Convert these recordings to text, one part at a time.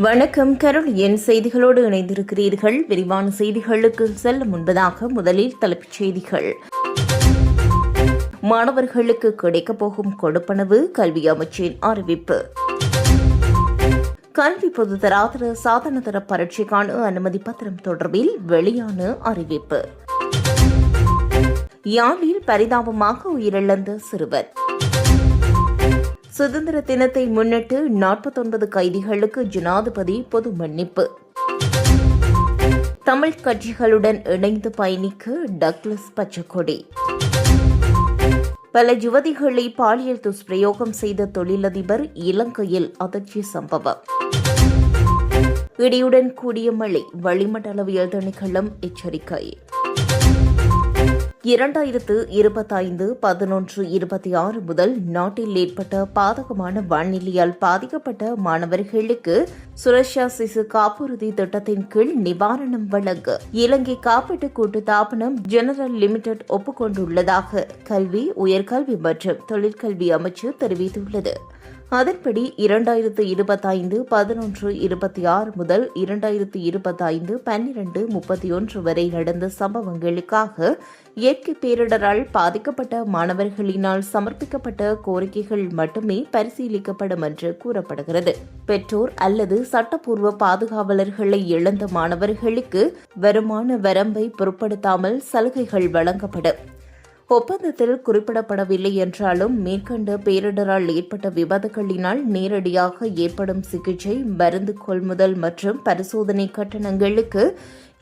வணக்கம். கருள் என் செய்திகளோடு இணைந்திருக்கிறீர்கள். விரிவான செய்திகளுக்கு செல்ல முன்பதாக முதலில் தலைப்புச் செய்திகள். மாணவர்களுக்கு கிடைக்கப் போகும் கொடுப்பனவு கல்வி அமைச்சின் அறிவிப்பு. கல்வி பொதுத்தராதர சாதனதர பரீட்சைக்கான அனுமதி பத்திரம் தொடர்பில் வெளியான அறிவிப்பு. யாழில் பரிதாபமாக உயிரிழந்த சிறுவர் சுதந்திர தினத்தை முன்னிட்டு நாற்பத்தொன்பது கைதிகளுக்கு ஜனாதிபதி பொது மன்னிப்பு. தமிழ் கட்சிகளுடன் இணைந்து பயணிக்க டக்ளஸ் பச்சக்கொடி. பல யுவதிகளை பாலியல் துஷ்பிரயோகம் செய்த தொழிலதிபர் இலங்கையில் அதிர்ச்சி சம்பவம். இடியுடன் கூடிய மழை வளிமண்டலவியல் திணைக்களம் எச்சரிக்கை. இரண்டாயிரத்து இருபத்தைந்து பதினொன்று இருபத்தி ஆறு முதல் நாட்டில் ஏற்பட்ட பாதகமான வானிலையால் பாதிக்கப்பட்ட மாணவர்களுக்கு சுரக்ஷா சிசு காப்புறுதி திட்டத்தின் கீழ் நிவாரணம் வழங்க இலங்கை காப்பீட்டு கூட்டு தாபனம் ஜெனரல் லிமிடெட் ஒப்புக்கொண்டுள்ளதாக கல்வி உயர்கல்வி மற்றும் தொழிற்கல்வி அமைச்சு தெரிவித்துள்ளது. அதன்படி இரண்டாயிரத்து இருபத்தைந்து பதினொன்று இருபத்தி ஆறு முதல் இரண்டாயிரத்து இருபத்தைந்து பன்னிரண்டு முப்பத்தி ஒன்று வரை நடந்த சம்பவங்களுக்காக இயற்கை பேரிடரால் பாதிக்கப்பட்ட மாணவர்களினால் சமர்ப்பிக்கப்பட்ட கோரிக்கைகள் மட்டுமே பரிசீலிக்கப்படும் என்று கூறப்படுகிறது. பெற்றோர் அல்லது சட்டப்பூர்வ பாதுகாவலர்களை இழந்த மாணவர்களுக்கு வருமான வரம்பை பொருட்படுத்தாமல் சலுகைகள் வழங்கப்படும். ஒப்பந்தத்தில் குறிப்பிடப்படவில்லை என்றாலும் மேற்கண்ட பேரிடரால் ஏற்பட்ட விபத்துகளினால் நேரடியாக ஏற்படும் சிகிச்சை மருந்து கொள்முதல் மற்றும் பரிசோதனை கட்டணங்களுக்கு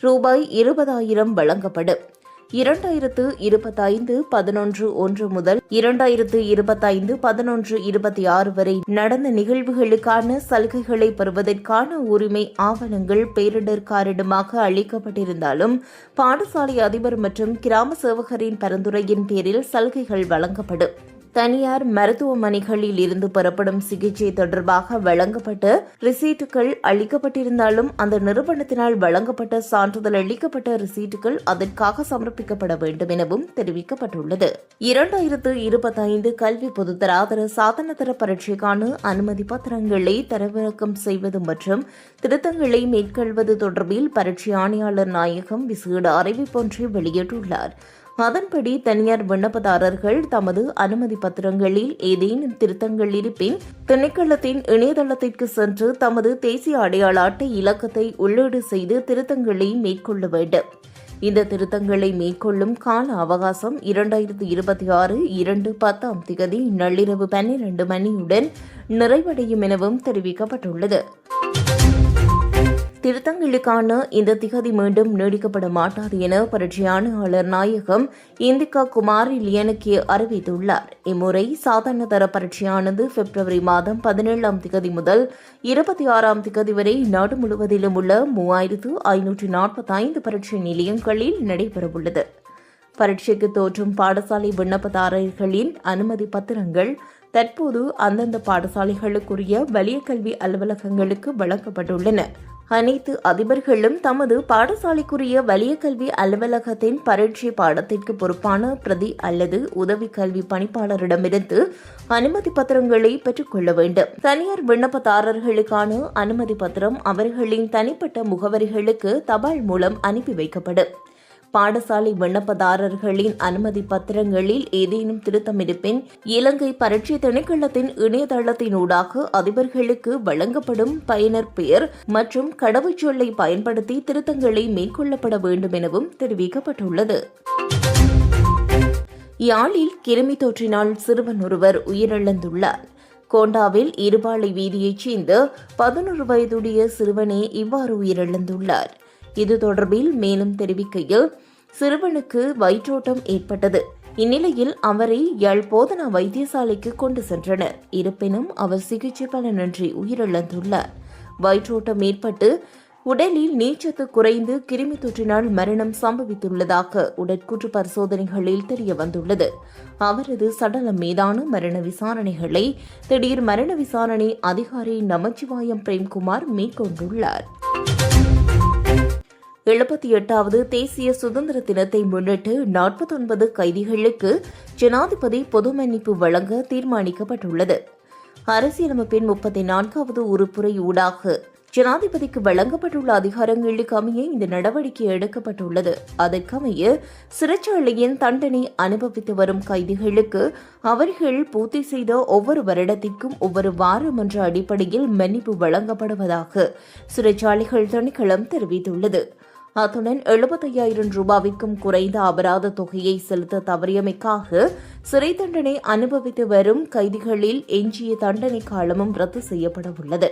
ரூபாய் இருபதாயிரம் வழங்கப்படும். இரண்டாயிரத்து இருபத்தைந்து பதினொன்று ஒன்று முதல் இரண்டாயிரத்து இருபத்தைந்து பதினொன்று இருபத்தி ஆறு வரை நடந்த நிகழ்வுகளுக்கான சலுகைகளை பெறுவதற்கான உரிமை ஆவணங்கள் பேரிடர்காரிடமாக அளிக்கப்பட்டிருந்தாலும் பாடசாலை அதிபர் மற்றும் கிராம சேவகரின் பரிந்துரையின் பேரில் சலுகைகள் வழங்கப்படும். தனியார் மருத்துவமனைகளில் இருந்து பெறப்படும் சிகிச்சை தொடர்பாக வழங்கப்பட்ட ரிசீட்டுகள் அளிக்கப்பட்டிருந்தாலும் அந்த நிறுவனத்தினால் வழங்கப்பட்ட சான்றிதழ் அளிக்கப்பட்ட ரிசீட்டுகள் அதற்காக சமர்ப்பிக்கப்பட வேண்டும் எனவும் தெரிவிக்கப்பட்டுள்ளது. இரண்டாயிரத்து இருபத்தைந்து கல்வி பொதுத்தராதர சாதனதர பரீட்சைக்கான அனுமதி பத்திரங்களை தரவிறக்கம் செய்வது மற்றும் திருத்தங்களை மேற்கொள்வது தொடர்பில் பரீட்சை ஆணையாளர் நாயகம் விசேட அறிவிப்பொன்றை வெளியிட்டுள்ளார். அதன்படி தனியார் விண்ணப்பதாரர்கள் தமது அனுமதி பத்திரங்களில் ஏதேனும் திருத்தங்கள் இருப்பின் திணைக்களத்தின் இணையதளத்திற்கு சென்று தமது தேசிய அடையாள அட்டை இலக்கத்தை உள்ளீடு செய்து திருத்தங்களை மேற்கொள்ள வேண்டும். இந்த திருத்தங்களை மேற்கொள்ளும் கால அவகாசம் இரண்டாயிரத்தி இருபத்தி ஆறு இரண்டு பத்தாம் திகதி நள்ளிரவு பன்னிரண்டு மணியுடன் நிறைவடையும் எனவும் தெரிவிக்கப்பட்டுள்ளது. திருத்தங்களுக்கான இந்த திகதி மீண்டும் நீடிக்கப்பட மாட்டாது என பரீட்சையாளர் நாயகம் இந்திகா குமார் லியனுக்கு அறிவித்துள்ளார். இம்முறை சாதாரண தர பரீட்சையானது பிப்ரவரி மாதம் பதினேழாம் திகதி முதல் இருபத்தி ஆறாம் திகதி வரை நாடு முழுவதிலும் உள்ள மூவாயிரத்து ஐநூற்று நாற்பத்தி ஐந்து பரீட்சை நிலையங்களில் நடைபெறவுள்ளது. பரீட்சைக்கு தோற்றும் பாடசாலை விண்ணப்பதாரர்களின் அனுமதி பத்திரங்கள் தற்போது அந்தந்த பாடசாலைகளுக்குரிய வலிய கல்வி அலுவலகங்களுக்கு வழங்கப்பட்டுள்ளன. அனைத்து அதிபர்களும் தமது பாடசாலைக்குரிய வலிய கல்வி அலுவலகத்தின் பரீட்சை பாடத்திற்கு பொறுப்பான பிரதி அல்லது உதவி கல்வி பணிப்பாளரிடமிருந்து அனுமதி பத்திரங்களை பெற்றுக்கொள்ள வேண்டும். தனியார் விண்ணப்பதாரர்களுக்கான அனுமதி பத்திரம் அவர்களின் தனிப்பட்ட முகவரிகளுக்கு தபால் மூலம் அனுப்பி வைக்கப்படும். பாடசாலை விண்ணப்பதாரர்களின் அனுமதி பத்திரங்களில் ஏதேனும் திருத்தம் இருப்பின் இலங்கை பரீட்சை திணைக்களத்தின் இணையதளத்தினூடாக அதிபர்களுக்கு வழங்கப்படும் பயனர் பெயர் மற்றும் கடவுச்சொல்லை பயன்படுத்தி திருத்தங்களை மேற்கொள்ளப்பட வேண்டும் எனவும் தெரிவிக்கப்பட்டுள்ளது. யாழில் கிருமி தொற்றினால் சிறுவன் ஒருவர் உயிரிழந்துள்ளார். கோண்டாவில் இருபாலை வீதியைச் சேர்ந்த பதினொரு வயதுடைய சிறுவனே இவ்வாறு உயிரிழந்துள்ளார். இது தொடர்பில் மேலும் தெரிவிக்கையில் சிறுவனுக்கு வயிற்றோட்டம் ஏற்பட்டது. இந்நிலையில் அவரை யாழ் போதனா வைத்தியசாலைக்கு கொண்டு சென்றனர். இருப்பினும் அவர் சிகிச்சை பலனின்றி உயிரிழந்துள்ளார். வயிற்றோட்டம் ஏற்பட்டு உடலில் நீச்சத்து குறைந்து கிருமி தொற்றினால் மரணம் சம்பவித்துள்ளதாக உடற்கூற்று பரிசோதனைகளில் தெரிய வந்துள்ளது. அவரது சடலம் மீதான மரண விசாரணைகளை திடீர் மரண விசாரணை அதிகாரி நமச்சிவாயம் பிரேம்குமார் மேற்கொண்டுள்ளார். எழுபத்தி எட்டாவது தேசிய சுதந்திர தினத்தை முன்னிட்டு நாற்பத்தொன்பது கைதிகளுக்கு ஜனாதிபதி பொது மன்னிப்பு வழங்க தீர்மானிக்கப்பட்டுள்ளது. அரசியலமைப்பின் முப்பத்தி நான்காவது உறுப்புரை ஊடாக ஜனாதிபதிக்கு வழங்கப்பட்டுள்ள அதிகாரங்களுக்கு அமைய இந்த நடவடிக்கை எடுக்கப்பட்டுள்ளது. அதற்கமைய சிறைச்சாலையின் தண்டனை அனுபவித்து வரும் கைதிகளுக்கு அவர்கள் பூர்த்தி செய்த ஒவ்வொரு வருடத்திற்கும் ஒவ்வொரு வாரம் என்ற அடிப்படையில் மன்னிப்பு வழங்கப்படுவதாக சிறைச்சாலைகள் திணைக்களம் தெரிவித்துள்ளது. அத்துடன் எழுபத்தையாயிரம் ரூபாய்க்கும் குறைந்த அபராத தொகையை செலுத்த தவறியமைக்காக சிறை தண்டனை அனுபவித்து வரும் கைதிகளில் எஞ்சிய தண்டனை காலமும் ரத்து செய்யப்பட உள்ளது.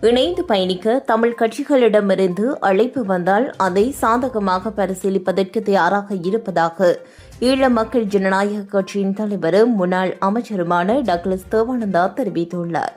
இணைந்து பயணிக்க தமிழ் கட்சிகளிடமிருந்து அழைப்பு வந்தால் அதை சாதகமாக பரிசீலிப்பதற்கு தயாராக இருப்பதாக ஈழ மக்கள் ஜனநாயக கட்சியின் தலைவரும் முன்னாள் அமைச்சருமான டக்ளஸ் தேவானந்தா தெரிவித்துள்ளார்.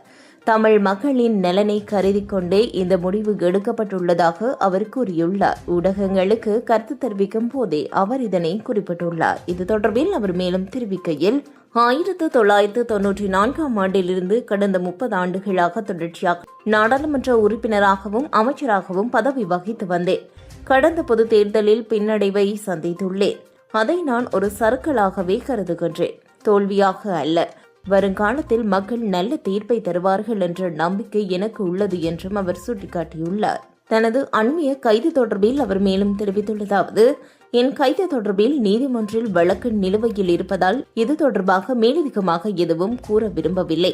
தமிழ் மக்களின் நலனை கருதி கொண்டே இந்த முடிவு எடுக்கப்பட்டுள்ளதாக அவர் கூறியுள்ளார். ஊடகங்களுக்கு கருத்து தெரிவிக்கும் போதே அவர் இதனை குறிப்பிட்டுள்ளார். இது தொடர்பில் அவர் மேலும் தெரிவிக்கையில் ஆயிரத்து தொள்ளாயிரத்து தொன்னூற்றி நான்காம் ஆண்டிலிருந்து கடந்த முப்பது ஆண்டுகளாக தொடர்ச்சியாக நாடாளுமன்ற உறுப்பினராகவும் அமைச்சராகவும் பதவி வகித்து வந்தேன். கடந்த பொது தேர்தலில் பின்னடைவை சந்தித்துள்ளேன். அதை நான் ஒரு சறுக்கலாகவே கருதுகின்றேன். தோல்வியாக அல்ல. வருங்காலத்தில் மக்கள் நல்ல தீர்ப்பை தருவார்கள் என்ற நம்பிக்கை எனக்கு உள்ளது என்றும் அவர் சுட்டிக்காட்டியுள்ளார். தனது அண்மைய கைது தொடர்பில் அவர் மேலும் தெரிவித்துள்ளதாவது என் கைது தொடர்பில் நீதிமன்றில் வழக்கு நிலுவையில் இருப்பதால் இது தொடர்பாக மேலதிகமாக எதுவும் கூற விரும்பவில்லை.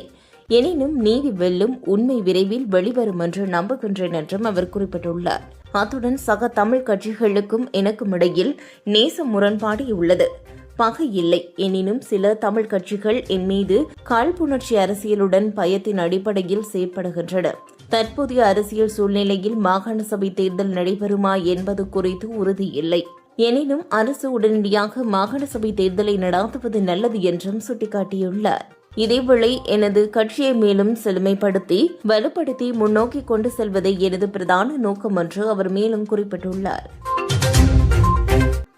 எனினும் நீதி வெல்லும் உண்மை விரைவில் வெளிவரும் என்று நம்புகின்றேன் என்றும் அவர் குறிப்பிட்டுள்ளார். அத்துடன் சக தமிழ் கட்சிகளுக்கும் எனக்கும் இடையில் நேச முரண்பாடு உள்ளது. பகை இல்லை. எனினும் சில தமிழ் கட்சிகள் என் மீது காழ்ப்புணர்ச்சி அரசியலுடன் பயத்தின் அடிப்படையில் செயற்படுகின்றன. தற்போதைய அரசியல் சூழ்நிலையில் மாகாண சபை தேர்தல் நடைபெறுமா என்பது குறித்து உறுதியில்லை எனினும் அரசு உடனடியாக மாகாண சபை தேர்தலை நடாத்துவது நல்லது என்றும் சுட்டிக்காட்டியுள்ளார். இதேவேளை எனது கட்சியை மேலும் செழுமைப்படுத்தி வலுப்படுத்தி முன்னோக்கி கொண்டு செல்வதே எனது பிரதான நோக்கம் என்று அவர் மேலும் குறிப்பிட்டுள்ளார்.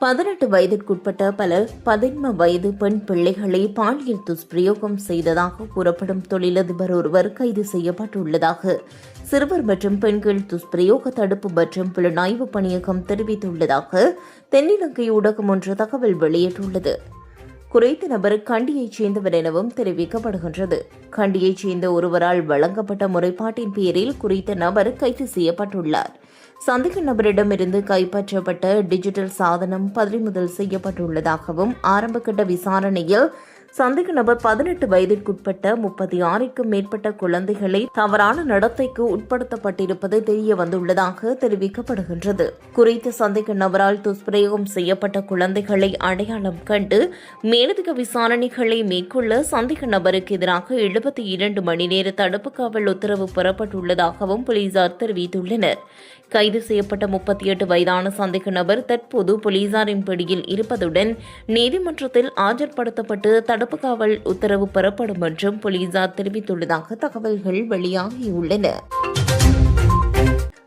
பதினெட்டு வயதிற்குட்பட்ட பல பதின்ம வயது பெண் பிள்ளைகளை பாலியல் துஷ்பிரயோகம் செய்ததாக கூறப்படும் தொழிலதிபர் ஒருவர் கைது செய்யப்பட்டுள்ளதாக சிறுவர் மற்றும் பெண்கள் துஷ்பிரயோக தடுப்பு மற்றும் புலனாய்வு பணியகம் தெரிவித்துள்ளதாக தென்னிலங்கை ஊடகம் ஒன்று தகவல் வெளியிட்டுள்ளது. குறித்த நபர் கண்டியைச் சேர்ந்தவர் எனவும் தெரிவிக்கப்படுகின்றது. கண்டியைச் சேர்ந்த ஒருவரால் வழங்கப்பட்ட முறைப்பாட்டின் பேரில் குறித்த நபர் கைது செய்யப்பட்டுள்ளார். சந்தேக நபரிடமிருந்து கைப்பற்றப்பட்ட டிஜிட்டல் சாதனம் பறிமுதல் செய்யப்பட்டுள்ளதாகவும் ஆரம்பகட்ட விசாரணையில் சந்தேக நபர் பதினெட்டு வயதிற்குட்பட்ட முப்பத்தி ஆறுக்கும் மேற்பட்ட குழந்தைகளை தவறான நடத்தைக்கு உட்படுத்தப்பட்டிருப்பது தெரிய வந்துள்ளதாக தெரிவிக்கப்படுகின்றது. குறித்த சந்தேக நபரால் துஷ்பிரயோகம் செய்யப்பட்ட குழந்தைகளை அடையாளம் கண்டு மேலதிக விசாரணைகளை மேற்கொள்ள சந்தேக நபருக்கு எதிராக எழுபத்தி இரண்டு மணி நேர தடுப்பு காவல் உத்தரவு பெறப்பட்டுள்ளதாகவும் போலீசார் தெரிவித்துள்ளனர். கைது செய்யப்பட்ட முப்பத்தி எட்டு வயதான சந்தேக நபர் தற்போது போலீசாரின் பிடியில் இருப்பதுடன் நீதிமன்றத்தில் ஆஜர்படுத்தப்பட்டு தடுப்பு காவல் உத்தரவு பெறப்படும் என்றும் போலீசார் தெரிவித்துள்ளதாக தகவல்கள் வெளியாகியுள்ளன.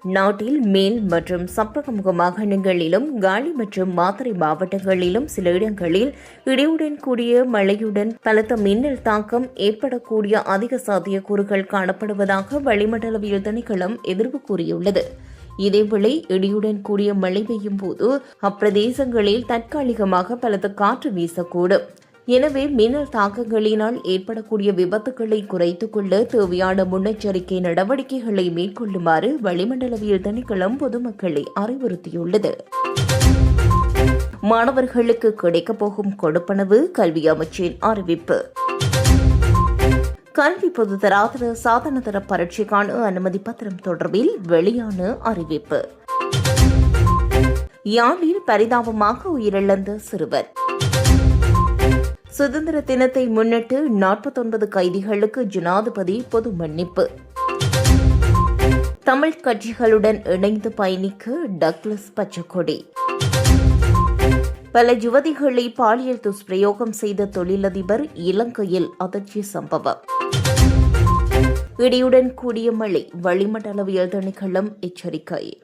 நாட்டில் மேல் மற்றும் சப்பகமுக மாகாணங்களிலும் காலி மற்றும் மாத்தறை மாவட்டங்களிலும் சில இடங்களில் இடியுடன் கூடிய மழையுடன் பலத்த மின்னல் தாக்கம் ஏற்படக்கூடிய அதிக சாத்தியக்கூறுகள் காணப்படுவதாக வளிமண்டலவியல் திணைக்களம் எதிர்ப்பு கூறியுள்ளது. இதேவேளை இடியுடன் கூடிய மழை பெய்யும் போது அப்பிரதேசங்களில் தற்காலிகமாக பலத்த காற்று வீசக்கூடும். எனவே மின்னல் தாக்கங்களினால் ஏற்படக்கூடிய விபத்துக்களை குறைத்துக் கொள்ள தேவையான முன்னெச்சரிக்கை நடவடிக்கைகளை மேற்கொள்ளுமாறு வளிமண்டலவியல் திணைக்களம் பொதுமக்களை அறிவுறுத்தியுள்ளது. மாணவர்களுக்கு கிடைக்கப் போகும் கொடுப்பனவு கல்வி அமைச்சின் அறிவிப்பு. கல்வி பொதுத்தராதர சாதனதர பரீட்சைக்கான அனுமதி பத்திரம் தொடர்பில் வெளியான அறிவிப்பு. யாழில் பரிதாபமாக உயிரிழந்த சிறுவர். சுதந்திர தினத்தை முன்னிட்டு நாற்பத்தொன்பது கைதிகளுக்கு ஜனாதிபதி பொது மன்னிப்பு. தமிழ் கட்சிகளுடன் இணைந்து பயணிக்க டக்ளஸ் பச்சக்கொடி. பல யுவதிகளை பாலியல் துஷ்பிரயோகம் செய்த தொழிலதிபர் இலங்கையில் அதிர்ச்சி சம்பவம். இடியுடன் கூடிய மழை வளிமண்டலவியல் திணைக்களம் எச்சரிக்கை.